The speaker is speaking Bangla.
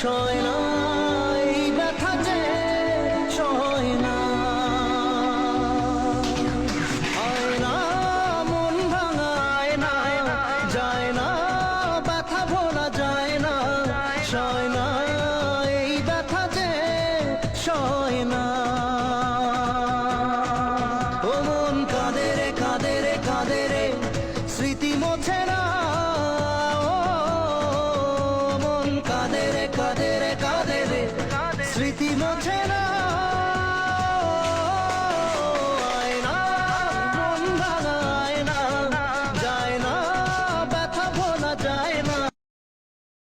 সয় না এই ব্যথা যে না। হয় যায় না, ব্যথা ভোলা যায় না সয় এই ব্যথা যে সয় না। ও রে, কাঁদে রে, কাঁদে কাঁদে রে কাঁদে রে? স্মৃতি মোছে না